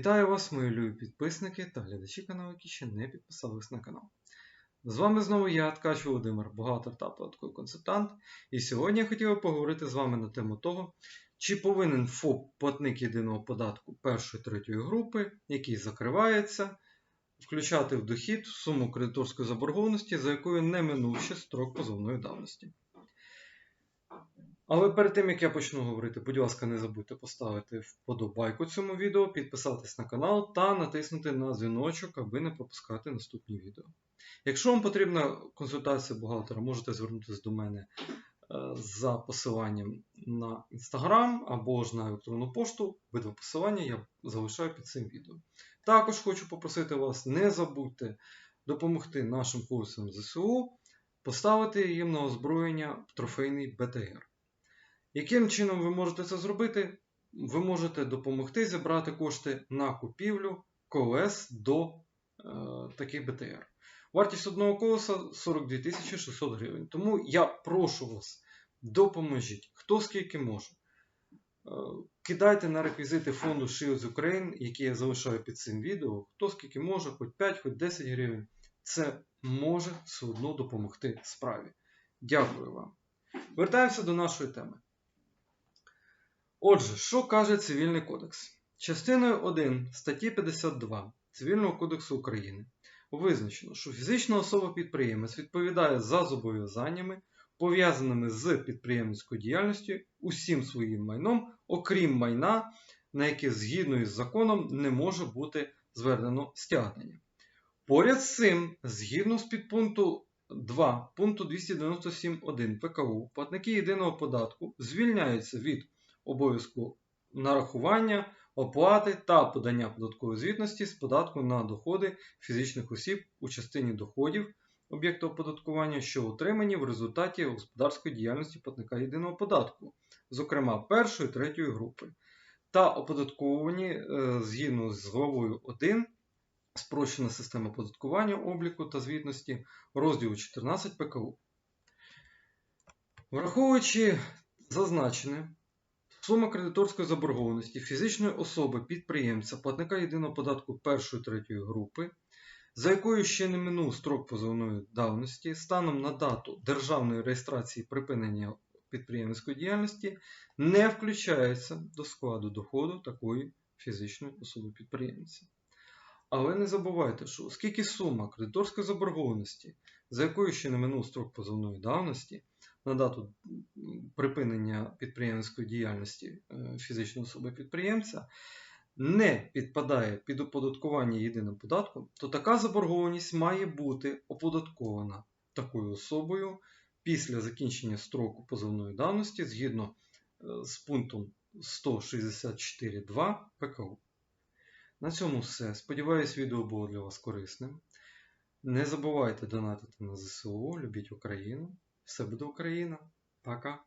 Вітаю вас, мої любі підписники та глядачі каналу, які ще не підписались на канал. З вами знову я, Ткач Володимир, бухгалтер та податковий консультант. І сьогодні я хотів би поговорити з вами на тему того, чи повинен ФОП платник єдиного податку першої третьої групи, який закривається, включати в дохід суму кредиторської заборгованості, за якою не минув ще строк позовної давності. Але перед тим як я почну говорити, будь ласка, не забудьте поставити вподобайку цьому відео, підписатись на канал та натиснути на дзвіночок, аби не пропускати наступні відео. Якщо вам потрібна консультація бухгалтера, можете звернутися до мене е, за посиланням на Instagram або ж на електронну пошту. Обидва посилання я залишаю під цим відео. Також хочу попросити вас, не забудьте допомогти нашим хлопцям ЗСУ поставити їм на озброєння трофейний БТР. Яким чином ви можете це зробити? Ви можете допомогти зібрати кошти на купівлю колес до е, таких БТР. Вартість одного колеса 42 600 гривень. Тому я прошу вас, допоможіть, хто скільки може. Е, Кидайте на реквізити фонду Shields Ukraine, які я залишаю під цим відео. Хто скільки може, хоч 5, хоч 10 гривень. Це може все одно допомогти справі. Дякую вам. Вертаємося до нашої теми. Отже, що каже Цивільний кодекс? Частиною 1 статті 52 Цивільного кодексу України визначено, що фізична особа-підприємець відповідає за зобов'язаннями, пов'язаними з підприємницькою діяльністю усім своїм майном, окрім майна, на яке згідно із законом не може бути звернено стягнення. Поряд з цим, згідно з підпункту 2 пункту 297.1 ПКУ, платники єдиного податку звільняються від обов'язку нарахування, оплати та подання податкової звітності з податку на доходи фізичних осіб у частині доходів об'єкту оподаткування, що отримані в результаті господарської діяльності платника єдиного податку, зокрема першої третьої групи, та оподатковані е, згідно з главою 1 Спрощена система оподаткування, обліку та звітності розділу 14 ПКУ. Враховуючи зазначене, сума кредиторської заборгованості фізичної особи підприємця платника єдиного податку першої третьої групи, за якою ще не минув строк позовної давності, станом на дату державної реєстрації припинення підприємницької діяльності, не включається до складу доходу такої фізичної особи підприємця. Але не забувайте, що оскільки сума кредиторської заборгованості, за якою ще не минув строк позовної давності, на дату припинення підприємницької діяльності е, фізичної особи підприємця, не підпадає під оподаткування єдиним податком, то така заборгованість має бути оподаткована такою особою після закінчення строку позовної давності згідно е, з пунктом 164.2 ПКУ. На цьому все. Сподіваюсь, відео було для вас корисним. Не забувайте донатити на ЗСУ, любіть Україну. Все буде Україна. Пока!